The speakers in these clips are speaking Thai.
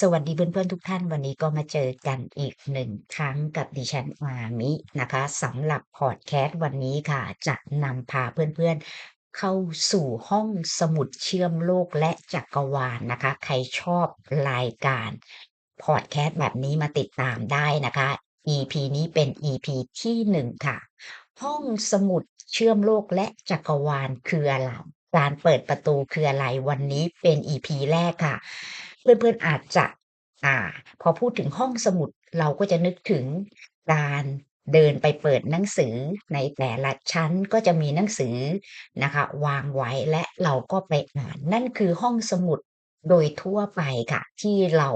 สวัสดีเพื่อนๆทุกท่านวันนี้ก็มาเจอกันอีกหนึ่งครั้งกับดิฉันมามินะคะสำหรับพอดแคสต์วันนี้ค่ะ จะนำพาเพื่อนๆเข้าสู่ห้องสมุดเชื่อมโลกและจักรวาลนะคะ ใครชอบรายการพอดแคสต์แบบนี้มาติดตามได้นะคะ EP นี้เป็น EP ที่หนึ่งค่ะ ห้องสมุดเชื่อมโลกและจักรวาลคืออะไรการเปิดประตูคืออะไรวันนี้เป็น EP แรกค่ะ เพื่อนๆอาจจะ อ่า พอพูดถึงห้องสมุดเราก็จะนึกถึงการเดินไปเปิดหนังสือในแต่ละชั้นก็จะมีหนังสือนะคะ วางไว้และเราก็ไปอ่านนั่นคือห้องสมุดโดยทั่วไปค่ะ ที่เรา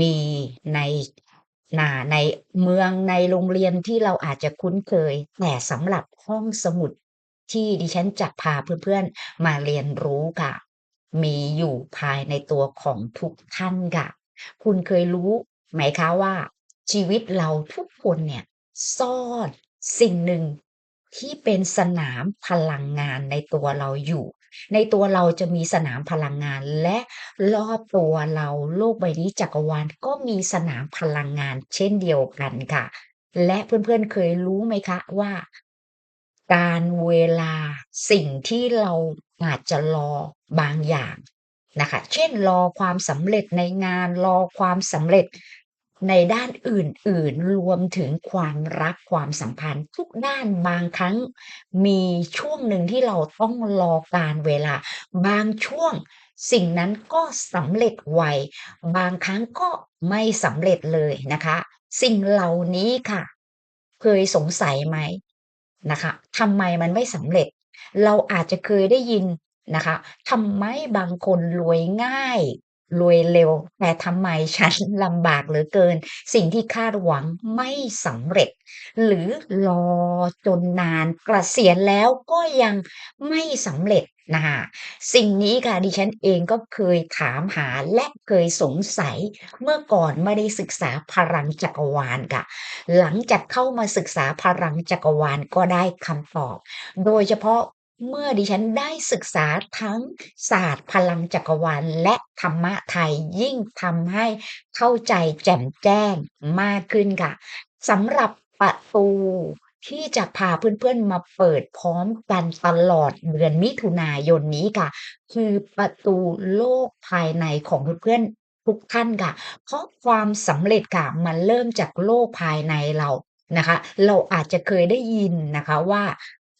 มีในนาในเมืองในโรงเรียนที่เราอาจจะคุ้นเคยแต่สำหรับห้องสมุดที่ดิฉันจะพาเพื่อนๆมาเรียนรู้ค่ะ มีอยู่ภายในตัวของทุกท่านค่ะ คุณเคยรู้ไหมคะว่าชีวิตเราทุกคนเนี่ยซ่อนสิ่งหนึ่งที่เป็นสนามพลังงานในตัวเราอยู่ ในตัวเราจะมีสนามพลังงานและรอบตัวเราโลกใบนี้จักรวาลก็มีสนามพลังงานเช่นเดียวกันค่ะ และเพื่อนๆเคยรู้ไหมคะว่า การเวลาสิ่งที่เราอาจจะรอบางอย่างนะคะ เช่นรอความสำเร็จในงานรอความสำเร็จในด้านอื่นๆ รวมถึงความรักความสัมพันธ์ ทุกด้านบางครั้งมีช่วงหนึ่งที่เราต้องรอการเวลา บางช่วงสิ่งนั้นก็สำเร็จไว บางครั้งก็ไม่สำเร็จเลยนะคะ สิ่งเหล่านี้ค่ะ เคยสงสัยไหม นะคะทำไมมันไม่สำเร็จ เราอาจจะเคยได้ยินนะคะทำไมบางคนรวยง่าย รวยเร็ว แต่ทำไมฉันลำบากเหลือเกิน สิ่งที่คาดหวังไม่สำเร็จ หรือรอจนนานกระเกษียณแล้วก็ยังไม่สำเร็จนะคะสิ่งนี้ค่ะดิฉันเองก็เคยถามหาและเคยสงสัยเมื่อก่อนไม่ได้ศึกษาพลังจักรวาลค่ะ หลังจากเข้ามาศึกษาพลังจักรวาลก็ได้คำตอบ โดยเฉพาะ เมื่อดิฉันได้ศึกษาทั้งศาสตร์พลังจักรวาลและธรรมะไทยยิ่งทำให้เข้าใจแจ่มแจ้งมากขึ้นค่ะสำหรับประตูที่จะพาเพื่อนๆมาเปิดพร้อมกันตลอดเดือนมิถุนายนนี้ค่ะ คือประตูโลกภายในของเพื่อนๆทุกท่านค่ะ เพราะความสำเร็จค่ะมันเริ่มจากโลกภายในเรานะคะ เราอาจจะเคยได้ยินนะคะว่า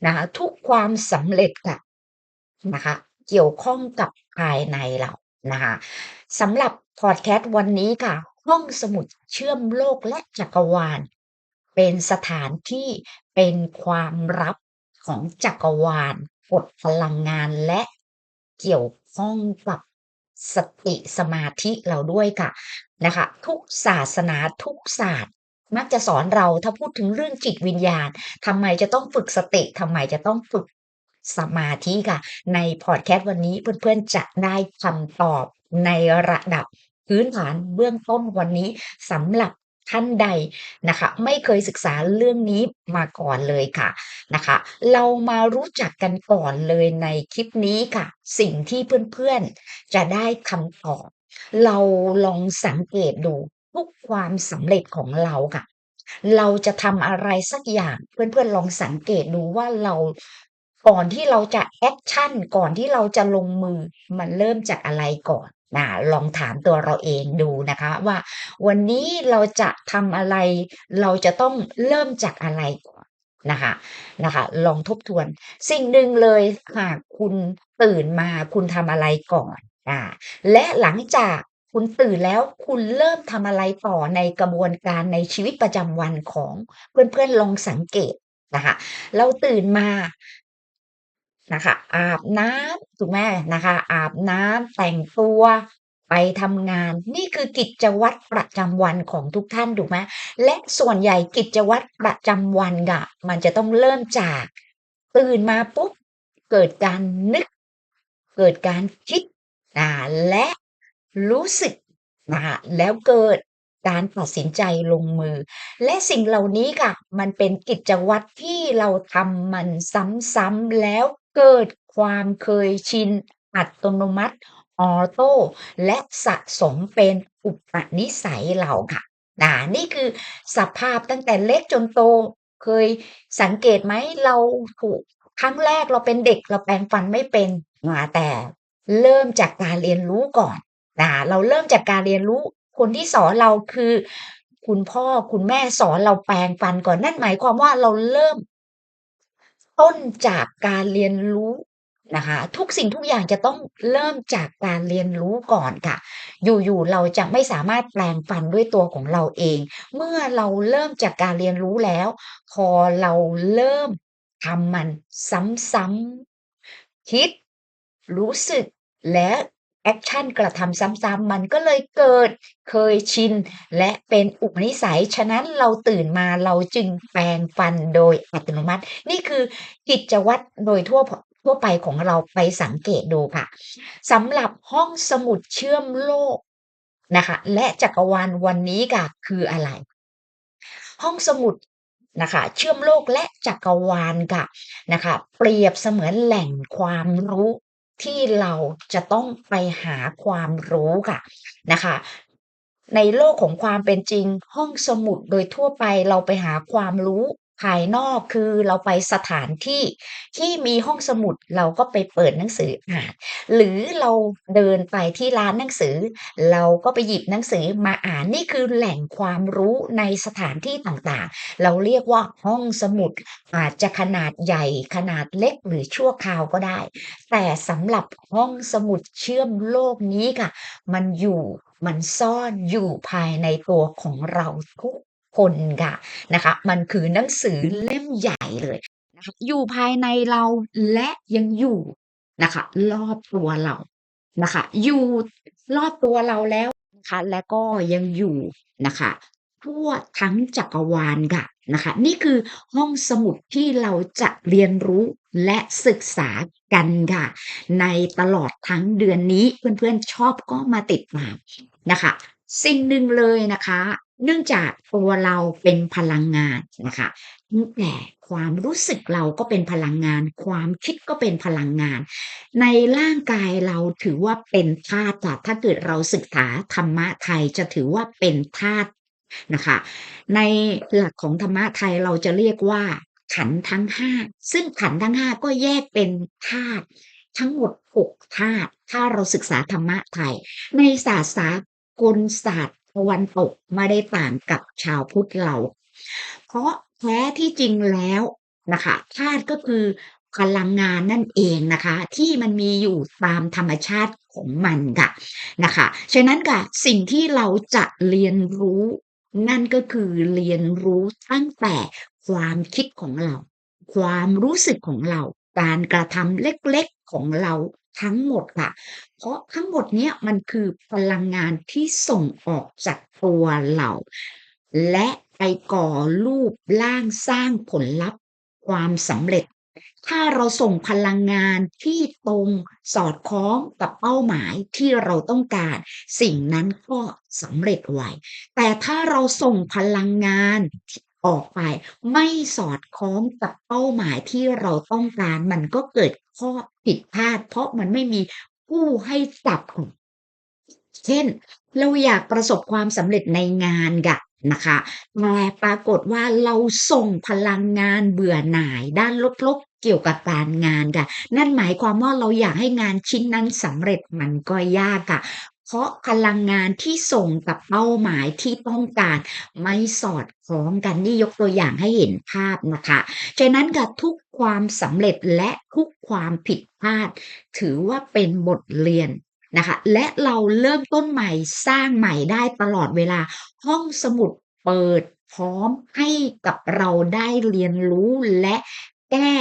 นะคะทุกความสำเร็จค่ะนะคะเกี่ยวข้องกับภายในเรานะคะสำหรับพอดแคสต์วันนี้ค่ะ ห้องสมุดเชื่อมโลกและจักรวาล เป็นสถานที่เป็นความลับของจักรวาลกฎพลังงานและเกี่ยวข้องกับสติสมาธิเราด้วยค่ะนะคะ ทุกศาสนาทุกศาสตร์ มักจะสอนเราถ้าพูดถึงเรื่องจิตวิญญาณทำไมจะต้องฝึกสติทำไมจะต้องฝึกสมาธิค่ะ ในพอดแคสต์วันนี้เพื่อนๆจะได้คำตอบในระดับพื้นฐานเบื้องต้นวันนี้สำหรับท่านใดนะคะ ไม่เคยศึกษาเรื่องนี้มาก่อนเลยค่ะนะคะ เรามารู้จักกันก่อนเลยในคลิปนี้ค่ะ สิ่งที่เพื่อนๆจะได้คำตอบ เราลองสังเกตดู ทุกความสำเร็จของเราค่ะ เราจะทำอะไรสักอย่างเพื่อนๆลองสังเกตดูว่าเราก่อนที่เราจะแอคชั่นก่อนที่เราจะลงมือมันเริ่มจากอะไรก่อนนะลองถามตัวเราเองดูนะคะ ว่าวันนี้เราจะทำอะไร เราจะต้องเริ่มจากอะไรก่อนนะคะนะคะ ลองทบทวน สิ่งหนึ่งเลยหากคุณตื่นมาคุณทำอะไรก่อนอ่าและหลังจาก คุณตื่นแล้วคุณเริ่มทำอะไรต่อในกระบวนการในชีวิตประจำวันของเพื่อนๆลองสังเกตนะคะเราตื่นมานะคะอาบน้ำถูกไหมนะคะ อาบน้ำแต่งตัวไปทำงานนี่คือกิจวัตรประจำวันของทุกท่านถูกไหมและส่วนใหญ่กิจวัตรประจำวันค่ะมันจะต้องเริ่มจาก ตื่นมาปุ๊บเกิดการนึก เกิดการคิดอ่าและ รู้สึกนะคะแล้วเกิดการตัดสินใจลงมือ และสิ่งเหล่านี้ค่ะ มันเป็นกิจวัตรที่เราทำมันซ้ำๆแล้วเกิดความเคยชิน อัตโนมัติออโต้ และสะสมเป็นอุปนิสัยเราค่ะอ่านี่คือสภาพตั้งแต่เล็กจนโต เคยสังเกตไหมเราถูกครั้งแรกเราเป็นเด็กเราแปรงฟันไม่เป็นอ่าแต่เริ่มจากการเรียนรู้ก่อน อ่าเราเริ่มจากการเรียนรู้คนที่สอนเราคือ คุณพ่อคุณแม่สอนเราแปรงฟันก่อนนั่นหมายความว่าเราเริ่ม ต้นจากการเรียนรู้นะคะทุกสิ่งทุกอย่างจะต้องเริ่มจากการเรียนรู้ก่อนค่ะ อยู่ๆเราจะไม่สามารถแปรงฟันด้วยตัวของเราเอง เมื่อเราเริ่มจากการเรียนรู้แล้ว พอเราเริ่มทำมันซ้ำๆคิด รู้สึกและ แอกชันกระทำซ้ำๆมันก็เลยเกิดเคยชิน และเป็นอุปนิสัย ฉะนั้นเราตื่นมาเราจึงแปรงฟันโดยอัตโนมัติ นี่คือกิจวัตรโดยทั่วทั่วไปของเราไปสังเกตดูค่ะสำหรับห้องสมุดเชื่อมโลกนะคะ และจักรวาลวันนี้ค่ะคืออะไร?ห้องสมุดนะคะเชื่อมโลกและจักรวาลค่ะนะคะ เปรียบเสมือนแหล่งความรู้ ที่เราจะต้องไปหาความรู้ค่ะนะคะในโลกของความเป็นจริงห้องสมุดโดยทั่วไปเราไปหาความรู้ ภายนอกคือเราไปสถานที่ที่มีห้องสมุดเราก็ไปเปิดหนังสืออ่านหรือเราเดินไปที่ร้านหนังสือ เราก็ไปหยิบหนังสือมาอ่านนี่คือแหล่งความรู้ในสถานที่ต่างๆ เราเรียกว่าห้องสมุดอาจจะขนาดใหญ่ขนาดเล็กหรือชั่วคราวก็ได้ แต่สำหรับห้องสมุดเชื่อมโลกนี้ค่ะ มันอยู่มันซ่อนอยู่ภายในตัวของเราทุก คนค่ะนะคะมันคือหนังสือเล่มใหญ่เลยนะคะอยู่ภายในเราและยังอยู่นะคะรอบตัวเรานะคะอยู่รอบตัวเราแล้วนะคะและก็ยังอยู่นะคะทั่วทั้งจักรวาลค่ะนะคะนี่คือห้องสมุดที่เราจะเรียนรู้และศึกษากันค่ะ ในตลอดทั้งเดือนนี้เพื่อนๆชอบก็มาติดตามนะคะ สิ่งหนึ่งเลยนะคะ เนื่องจากตัวเราเป็นพลังงานนะคะตั้งแต่ความรู้สึกเราก็เป็นพลังงาน ความคิดก็เป็นพลังงาน ในร่างกายเราถือว่าเป็นธาตุถ้าเกิดเราศึกษาธรรมะไทยจะถือว่าเป็นธาตุนะคะ ในหลักของธรรมะไทยเราจะเรียกว่า ขันธ์ทั้ง5ซึ่งขันธ์ทั้ง5ก็แยกเป็นธาตุทั้งหมด6ธาตุถ้าเราศึกษาธรรมะไทย ในศาสตร์สากลศาสตร์ ตะวันตกไม่ได้ต่างกับชาวพุทธเรา เพราะแท้ที่จริงแล้วนะคะธาตุก็คือพลังงานนั่นเองนะคะ ที่มันมีอยู่ตามธรรมชาติของมันค่ะนะคะฉะนั้นค่ะสิ่งที่เราจะเรียนรู้นั่นก็คือเรียนรู้ตั้งแต่ความคิดของเรา ความรู้สึกของเรา การกระทำเล็กๆของเรา ทั้งหมดค่ะ เพราะทั้งหมดเนี้ยมันคือพลังงานที่ส่งออกจากตัวเรา และไปก่อรูปร่างสร้างผลลัพธ์ความสำเร็จ ถ้าเราส่งพลังงานที่ตรงสอดคล้องกับเป้าหมายที่เราต้องการ สิ่งนั้นก็สำเร็จไวแต่ถ้าเราส่งพลังงาน ออกไป ไม่สอดคล้องกับเป้าหมายที่เราต้องการ มันก็เกิดข้อผิดพลาด เพราะมันไม่มีผู้ให้จับเช่น เราอยากประสบความสำเร็จในงานค่ะนะคะแต่ปรากฏว่าเราส่งพลังงานเบื่อหน่ายด้านลบๆเกี่ยวกับการงานค่ะ นั่นหมายความว่าเราอยากให้งานชิ้นนั้นสำเร็จมันก็ยากค่ะ เพราะพลังงานที่ส่งกับเป้าหมายที่ต้องการไม่สอดคล้องกันนี่ยกตัวอย่างให้เห็นภาพนะคะฉะนั้นค่ะทุกความสำเร็จและทุกความผิดพลาด ถือว่าเป็นบทเรียนนะคะและเราเริ่มต้นใหม่สร้างใหม่ได้ตลอดเวลา ห้องสมุดเปิดพร้อมให้กับเราได้เรียนรู้และแก้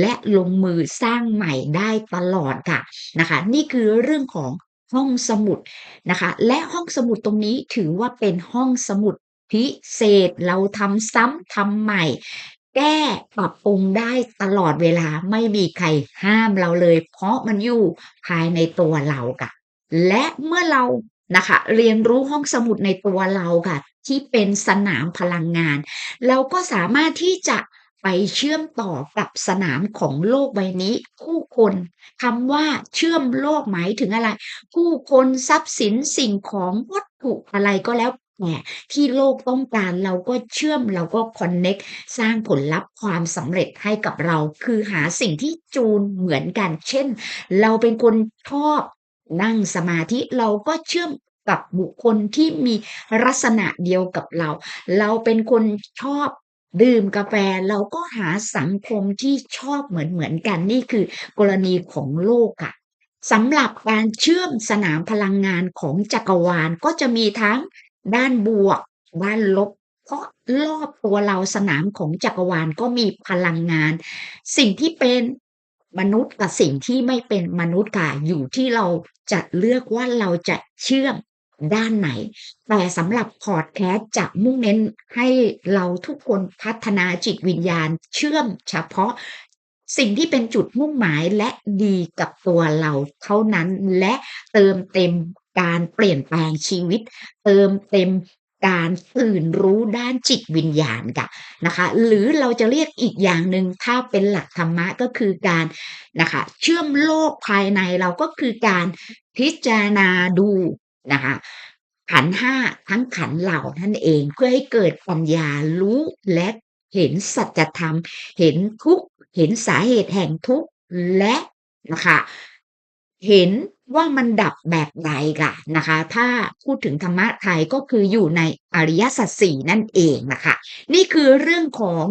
และลงมือสร้างใหม่ได้ตลอดค่ะนะคะ นี่คือเรื่องของ ห้องสมุดนะคะ และห้องสมุดตรงนี้ถือว่าเป็นห้องสมุดพิเศษเราทำซ้ำทำใหม่ แก้ปรับปรุงได้ตลอดเวลาไม่มีใครห้ามเราเลย เพราะมันอยู่ภายในตัวเราค่ะ และเมื่อเรานะคะเรียนรู้ห้องสมุดในตัวเราค่ะ ที่เป็นสนามพลังงาน เราก็สามารถที่จะ ไปเชื่อมต่อกับสนามของโลกใบนี้ ผู้คนคำว่าเชื่อมโลกหมายถึงอะไร?ผู้คนทรัพย์สินสิ่งของวัตถุอะไรก็แล้วแต่ที่โลกต้องการเราก็เชื่อมเราก็คอนเน็กสร้างผลลัพธ์ความสำเร็จให้กับเรา คือหาสิ่งที่จูนเหมือนกัน เช่น เราเป็นคนชอบนั่งสมาธิเราก็เชื่อมกับบุคคลที่มีลักษณะเดียวกับเรา เราเป็นคนชอบ ดื่มกาแฟเราก็หาสังคมที่ชอบเหมือนๆกันนี่คือกรณีของโลกค่ะสำหรับการเชื่อมสนามพลังงานของจักรวาลก็จะมีทั้งด้านบวก ด้านลบ เพราะรอบตัวเราสนามของจักรวาลก็มีพลังงาน สิ่งที่เป็นมนุษย์กับสิ่งที่ไม่เป็นมนุษย์ค่ะอยู่ที่เราจะเลือกว่าเราจะเชื่อม ด้านไหน แต่สำหรับพอดแคสต์จะมุ่งเน้นให้เราทุกคนพัฒนาจิตวิญญาณ เชื่อมเฉพาะสิ่งที่เป็นจุดมุ่งหมายและดีกับตัวเราเท่านั้นและเติมเต็มการเปลี่ยนแปลงชีวิต เติมเต็มการตื่นรู้ด้านจิตวิญญาณค่ะนะคะ หรือเราจะเรียกอีกอย่างหนึ่งถ้าเป็นหลักธรรมะก็คือการนะคะ เชื่อมโลกภายในเราก็คือการพิจารณาดู นะคะขันห้าทั้งขันเหล่านั่นเองเพื่อให้เกิดปัญญารู้และเห็นสัจธรรม เห็นทุกเห็นสาเหตุแห่งทุกและนะคะเห็นว่ามันดับแบบใดค่ะนะคะ ถ้าพูดถึงธรรมะไทยก็คืออยู่ในอริยสัจสี่นั่นเองนะคะ นี่คือเรื่องของ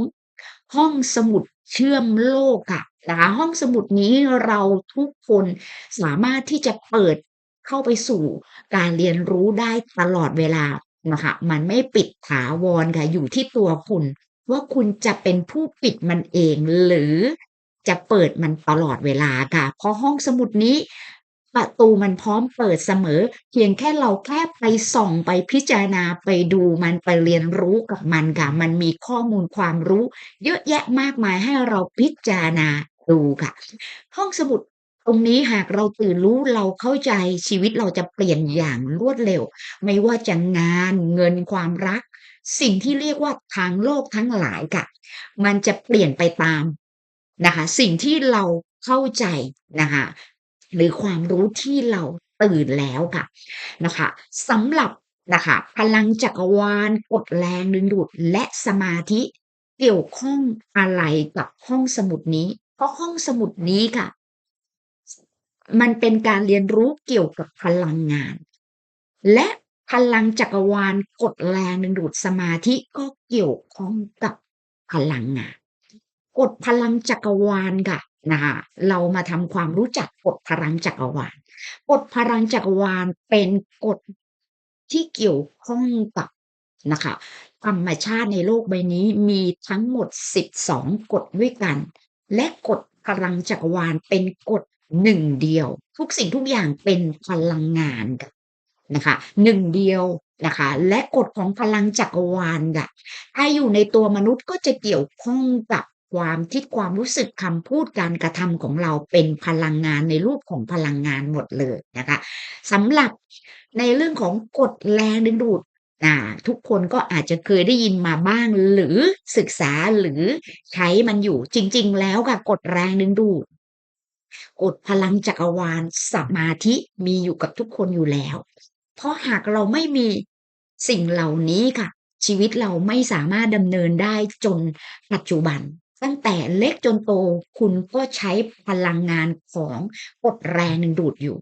ห้องสมุดเชื่อมโลกค่ะนะคะห้องสมุดนี้เราทุกคนสามารถที่จะเปิด เข้าไปสู่การเรียนรู้ได้ตลอดเวลานะคะมันไม่ปิดถาวรค่ะอยู่ที่ตัวคุณ ว่าคุณจะเป็นผู้ปิดมันเองหรือจะเปิดมันตลอดเวลาค่ะ เพราะห้องสมุดนี้ ประตูมันพร้อมเปิดเสมอ เพียงแค่เราแค่ไปส่องไปพิจารณาไปดูมันไปเรียนรู้กับมันค่ะ มันมีข้อมูลความรู้ เยอะแยะมากมายให้เราพิจารณาดูค่ะ ห้องสมุด ตรงนี้หากเราตื่นรู้เราเข้าใจชีวิตเราจะเปลี่ยนอย่างรวดเร็ว ไม่ว่าจะงานเงินความรัก สิ่งที่เรียกว่าทางโลกทั้งหลายค่ะมันจะเปลี่ยนไปตามนะคะสิ่งที่เราเข้าใจนะคะหรือความรู้ที่เราตื่นแล้วค่ะนะคะสำหรับนะคะพลังจักรวาลกฎแรงดึงดูดและสมาธิเกี่ยวข้องอะไรกับห้องสมุดนี้ เพราะห้องสมุดนี้ค่ะ มันเป็นการเรียนรู้เกี่ยวกับพลังงาน และพลังจักรวาลกฎแรงดึงดูดสมาธิก็เกี่ยวข้องกับพลังงานกฎพลังจักรวาลค่ะนะคะเรามาทำความรู้จักกฎพลังจักรวาลกฎพลังจักรวาลเป็นกฎที่เกี่ยวข้องกับนะคะธรรมชาติในโลกใบนี้มีทั้งหมด 12 กฎด้วยกัน และกฎพลังจักรวาลเป็นกฎหนึ่งเดียว ทุกสิ่งทุกอย่างเป็นพลังงานค่ะนะคะหนึ่งเดียวนะคะ และกฎของพลังจักรวาลค่ะถ้าอยู่ในตัวมนุษย์ก็จะเกี่ยวข้องกับความคิดความรู้สึกคำพูดการกระทำของเราเป็นพลังงานในรูปของพลังงานหมดเลยนะคะสำหรับในเรื่องของกฎแรงดึงดูดทุกคนก็อาจจะเคยได้ยินมาบ้างหรือศึกษาหรือใช้มันอยู่จริง ๆ แล้วค่ะกฎแรงดึงดูด กฎพลังจักรวาลสมาธิมีอยู่กับทุกคนอยู่แล้ว เพราะหากเราไม่มีสิ่งเหล่านี้ค่ะ ชีวิตเราไม่สามารถดำเนินได้จนปัจจุบัน ตั้งแต่เล็กจนโตคุณก็ใช้พลังงานของกฎแรงดึงดูดอยู่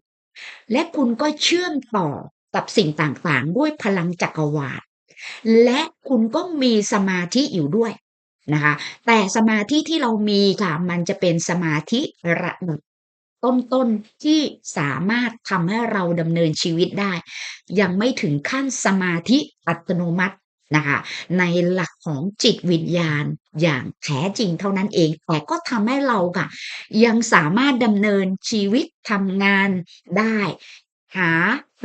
และคุณก็เชื่อมต่อกับสิ่งต่างๆ ด้วยพลังจักรวาลและคุณก็มีสมาธิอยู่ด้วย นะคะแต่สมาธิที่เรามีค่ะมันจะเป็นสมาธิระดับต้นๆที่สามารถทำให้เราดำเนินชีวิตได้ ยังไม่ถึงขั้นสมาธิอัตโนมัตินะคะในหลักของจิตวิญญาณอย่างแท้จริงเท่านั้นเอง แต่ก็ทำให้เราค่ะ ยังสามารถดำเนินชีวิตทำงานได้ หา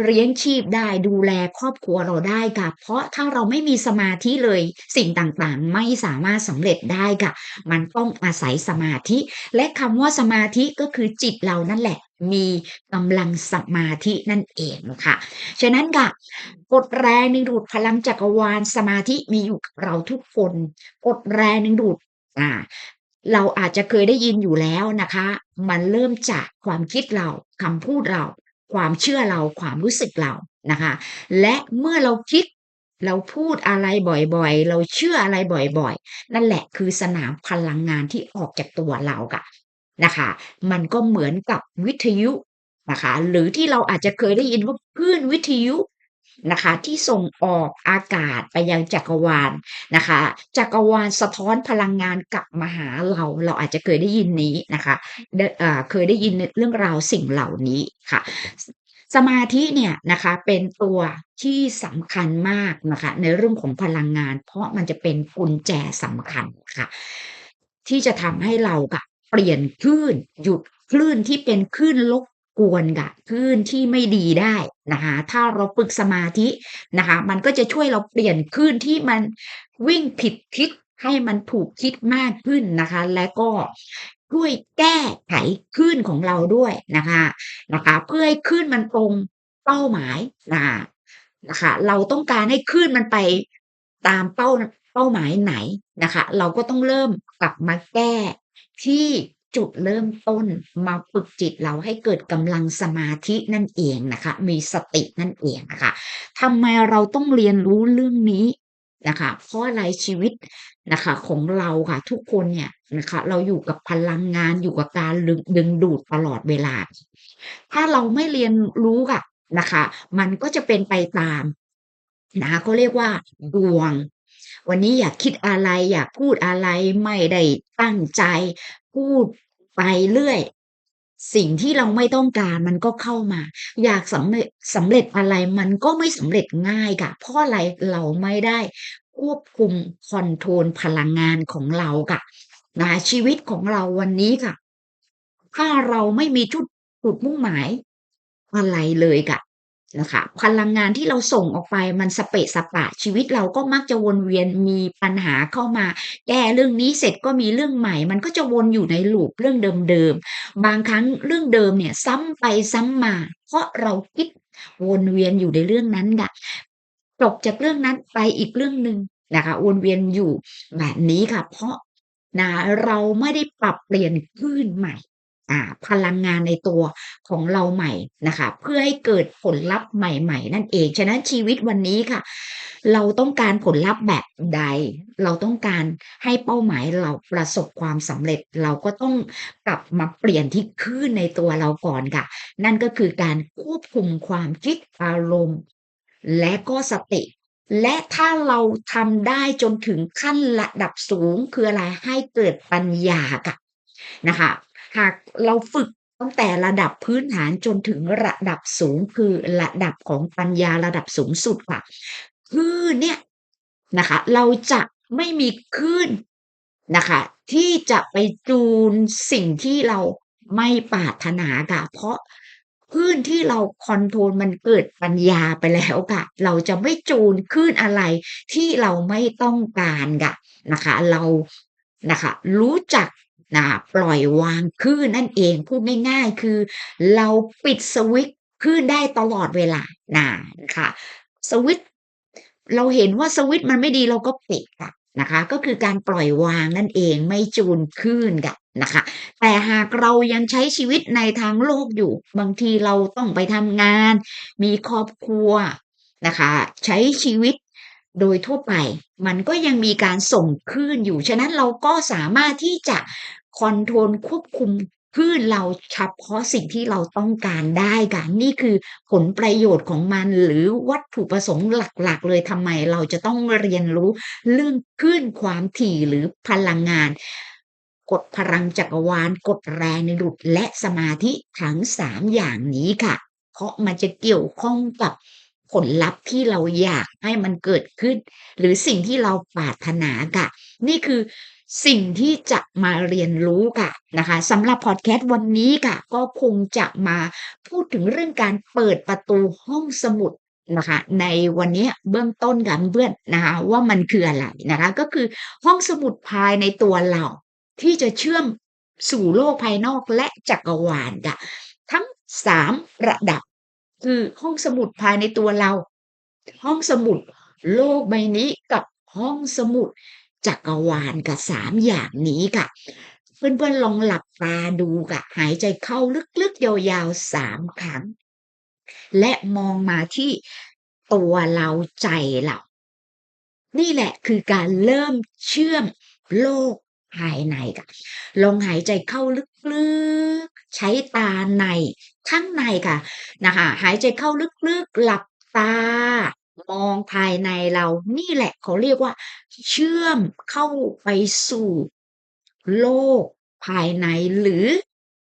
เลี้ยงชีพได้ดูแลครอบครัวเราได้ค่ะ เพราะถ้าเราไม่มีสมาธิเลยสิ่งต่างๆ ไม่สามารถสำเร็จได้ค่ะ มันต้องอาศัยสมาธิ และคำว่าสมาธิก็คือจิตเรานั่นแหละ มีกำลังสมาธินั่นเองค่ะฉะนั้นค่ะกฎแรงดึงดูดพลังจักรวาลสมาธิมีอยู่กับเราทุกคนกฎแรงดึงดูดอ่าเราอาจจะเคยได้ยินอยู่แล้วนะคะ มันเริ่มจากความคิดเราคำพูดเรา ความเชื่อเราความรู้สึกเรานะคะ และเมื่อเราคิดเราพูดอะไรบ่อยๆ เราเชื่ออะไรบ่อยๆ นั่นแหละคือสนามพลังงานที่ออกจากตัวเราค่ะนะคะ มันก็เหมือนกับวิทยุนะคะ หรือที่เราอาจจะเคยได้ยินว่าคลื่นวิทยุ นะคะที่ส่งออกอากาศไปยังจักรวาลนะคะ จักรวาลสะท้อนพลังงานกลับมาหาเราเราอาจจะเคยได้ยินนี้นะคะดอ่าเคยได้ยินเรื่องราวสิ่งเหล่านี้ค่ะ สมาธิเนี่ยนะคะเป็นตัวที่สำคัญมากนะคะในเรื่องของพลังงาน เพราะมันจะเป็นกุญแจสำคัญค่ะ ที่จะทำให้เราค่ะเปลี่ยนคลื่นหยุดคลื่นที่เป็นคลื่นรบ กวนค่ะคลื่นที่ไม่ดีได้นะคะถ้าเราฝึกสมาธินะคะมันก็จะช่วยเราเปลี่ยนคลื่นที่มันวิ่งผิดทิศให้มันถูกทิศมากขึ้นนะคะ และก็ช่วยแก้ไขคลื่นของเราด้วยนะคะนะคะ เพื่อให้คลื่นมันตรงเป้าหมายอ่านะคะ เราต้องการให้คลื่นมันไปตามเป้าเป้าหมายไหนนะคะ เราก็ต้องเริ่มกลับมาแก้ที่ จุดเริ่มต้นมาฝึกจิตเราให้เกิดกำลังสมาธินั่นเองนะคะ มีสตินั่นเองอะคะทำไมเราต้องเรียนรู้เรื่องนี้นะคะเพราะอะไรชีวิตนะคะของเราค่ะ ทุกคนเนี่ยนะคะเราอยู่กับพลังงานอยู่กับการลึงดึงดูดตลอดเวลา ถ้าเราไม่เรียนรู้ค่ะนะคะ มันก็จะเป็นไปตามนะคะเขาเรียกว่าดวง วันนี้อยากคิดอะไรอยากพูดอะไรไม่ได้ตั้งใจ พูด ไปเรื่อย สิ่งที่เราไม่ต้องการมันก็เข้ามา อยากสำเร็จสำเร็จอะไรมันก็ไม่สำเร็จง่ายค่ะ เพราะอะไรเราไม่ได้ควบคุมคอนโทรลพลังงานของเราค่ะนะชีวิตของเราวันนี้ค่ะ ถ้าเราไม่มีจุดจุดมุ่งหมายอะไรเลยค่ะ นะคะพลังงานที่เราส่งออกไปมันสเปะสปะชีวิตเราก็มักจะวนเวียนมีปัญหาเข้ามา แก้เรื่องนี้เสร็จก็มีเรื่องใหม่ มันก็จะวนอยู่ใน loop เรื่องเดิมๆบางครั้งเรื่องเดิมเนี่ยซ้ำไปซ้ำมา เพราะเราคิดวนเวียนอยู่ในเรื่องนั้นค่ะจบจากเรื่องนั้นไปอีกเรื่องหนึ่งนะคะวนเวียนอยู่แบบนี้ค่ะ เพราะนะเราไม่ได้ปรับเปลี่ยนคลื่นใหม่ พลังงานในตัวของเราใหม่นะคะ เพื่อให้เกิดผลลัพธ์ใหม่ๆ นั่นเอง ฉะนั้นชีวิตวันนี้ค่ะ เราต้องการผลลัพธ์แบบใด เราต้องการให้เป้าหมายเราประสบความสำเร็จเราก็ต้องกลับมาเปลี่ยนที่คลื่นในตัวเราก่อนค่ะ นั่นก็คือการควบคุมความคิดอารมณ์ และก็สติและถ้าเราทำได้จนถึงขั้นระดับสูงคืออะไรให้เกิดปัญญาค่ะนะคะ หากเราฝึกตั้งแต่ระดับพื้นฐานจนถึงระดับสูงคือระดับของปัญญาระดับสูงสุดค่ะคลื่นเนี่ยนะคะ เราจะไม่มีคลื่นนะคะ ที่จะไปจูนสิ่งที่เราไม่ปรารถนาค่ะ เพราะคลื่นที่เราคอนโทรลมันเกิดปัญญาไปแล้วค่ะ เราจะไม่จูนคลื่นอะไรที่เราไม่ต้องการค่ะนะคะ เรานะคะ รู้จัก นะปล่อยวางคลื่นนั่นเองพูดง่ายๆ คือ เราปิดสวิตคลื่นได้ตลอดเวลานะค่ะ สวิตเราเห็นว่าสวิตมันไม่ดีเราก็ปิดค่ะนะคะ ก็คือการปล่อยวางนั่นเองไม่จูนคลื่นค่ะนะคะ แต่หากเรายังใช้ชีวิตในทางโลกอยู่ บางทีเราต้องไปทำงาน มีครอบครัวนะคะ ใช้ชีวิต โดยทั่วไปมันก็ยังมีการส่งคลื่นอยู่ ฉะนั้นเราก็สามารถที่จะคอนโทรลควบคุมคลื่นเราเฉพาะสิ่งที่เราต้องการได้ค่ะนี่คือผลประโยชน์ของมันหรือวัตถุประสงค์หลักๆ เลยทำไมเราจะต้องเรียนรู้เรื่องคลื่นความถี่หรือพลังงานกฎพลังจักรวาลกฎแรงดึงดูดและสมาธิทั้ง3อย่างนี้ค่ะ เพราะมันจะเกี่ยวข้องกับ ผลลัพธ์ที่เราอยากให้มันเกิดขึ้น หรือสิ่งที่เราปรารถนาค่ะนี่คือสิ่งที่จะมาเรียนรู้ค่ะนะคะสำหรับพอดแคสต์วันนี้ค่ะ ก็คงจะมาพูดถึงเรื่องการเปิดประตูห้องสมุดนะคะในวันนี้เบื้องต้นค่ะเพื่อนนะคะว่ามันคืออะไรนะคะก็คือห้องสมุดภายในตัวเรา ที่จะเชื่อมสู่โลกภายนอกและจักรวาลค่ะทั้ง 3 ระดับ คือห้องสมุดภายในตัวเรา ห้องสมุดโลกใบนี้กับห้องสมุดจักรวาลค่ะ3อย่างนี้ค่ะ เพื่อนๆลองหลับตาดูค่ะ หายใจเข้าลึกๆ ยาวๆ3ครั้ง และมองมาที่ตัวเราใจเรา นี่แหละคือการเริ่มเชื่อมโลก ภายในค่ะลองหายใจเข้าลึกๆ ใช้ตาใน ข้างในค่ะนะคะหายใจเข้าลึกๆ หลับตามองภายในเรานี่แหละเขาเรียกว่า เชื่อมเข้าไปสู่ โลกภายในหรือ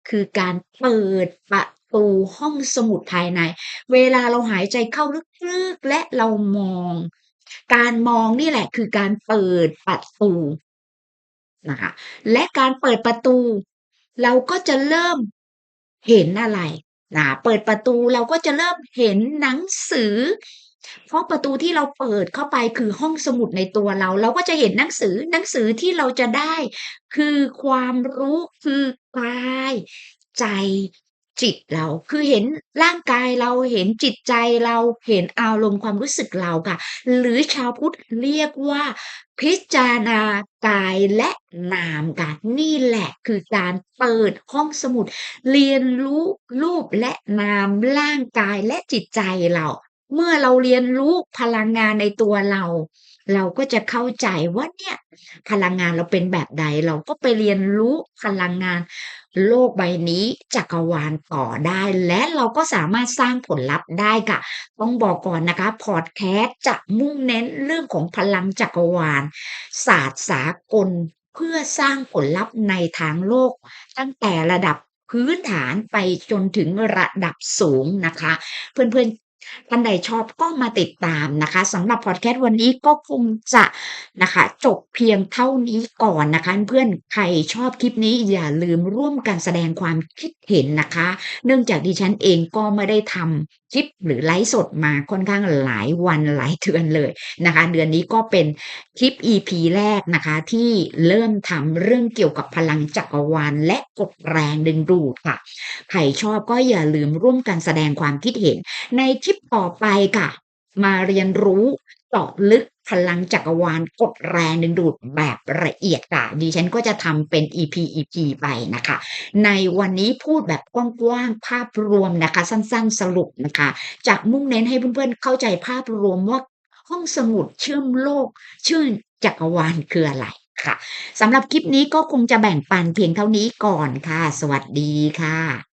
คือการเปิดประตูห้องสมุดภายใน เวลาเราหายใจเข้าลึกๆ และเรามอง การมองนี่แหละคือการเปิดประตู นะคะและการเปิดประตู เราก็จะเริ่มเห็นอะไรนะเปิดประตูเราก็จะเริ่มเห็นหนังสือ เพราะประตูที่เราเปิดเข้าไปคือห้องสมุดในตัวเรา เราก็จะเห็นหนังสือหนังสือที่เราจะได้ คือความรู้คือกายใจ จิตเราคือเห็นร่างกายเราเห็นจิตใจเราเห็นอารมณ์ความรู้สึกเราค่ะ หรือชาวพุทธเรียกว่า พิจารณากายและนามค่ะนี่แหละคือการเปิดห้องสมุด เรียนรู้รูปและนามร่างกายและจิตใจเรา เมื่อเราเรียนรู้พลังงานในตัวเรา เราก็จะเข้าใจว่าเนี่ย พลังงานเราเป็นแบบใด เราก็ไปเรียนรู้พลังงานโลกใบนี้จักรวาลต่อได้ และเราก็สามารถสร้างผลลัพธ์ได้ค่ะ ต้องบอกก่อนนะคะพอดแคสต์จะมุ่งเน้นเรื่องของพลังจักรวาล ศาสตร์สากลเพื่อสร้างผลลัพธ์ในทางโลก ตั้งแต่ระดับพื้นฐานไปจนถึงระดับสูงนะคะ เพื่อนๆ ท่านใดชอบก็มาติดตามนะคะสำหรับพอดแคสต์วันนี้ก็คงจะนะคะจบเพียงเท่านี้ก่อนนะคะ เพื่อนใครชอบคลิปนี้อย่าลืมร่วมกันแสดงความคิดเห็นนะคะ เนื่องจากดิฉันเองก็ไม่ได้ทำ คลิปหรือไลฟ์สดมาค่อนข้างหลายวันหลายเดือนเลยนะคะ เดือนนี้ก็เป็นคลิป EP แรกนะคะ ที่เริ่มทำเรื่องเกี่ยวกับพลังจักรวาลและกฎแรงดึงดูดค่ะ ใครชอบก็อย่าลืมร่วมกันแสดงความคิดเห็น ในคลิปต่อไปค่ะ มาเรียนรู้เจาะลึก พลังจักรวาลกฎแรงดึงดูดแบบละเอียดค่ะดิฉันก็จะทำเป็น EP EP ไปนะคะ ในวันนี้พูดแบบกว้างๆภาพรวมนะคะ สั้นๆ สรุปนะคะจะมุ่งเน้นให้เพื่อนๆเข้าใจภาพรวมว่าห้องสมุดเชื่อมโลก เชื่อมจักรวาลคืออะไรค่ะสำหรับคลิปนี้ก็คงจะแบ่งปันเพียงเท่านี้ก่อนค่ะ สวัสดีค่ะ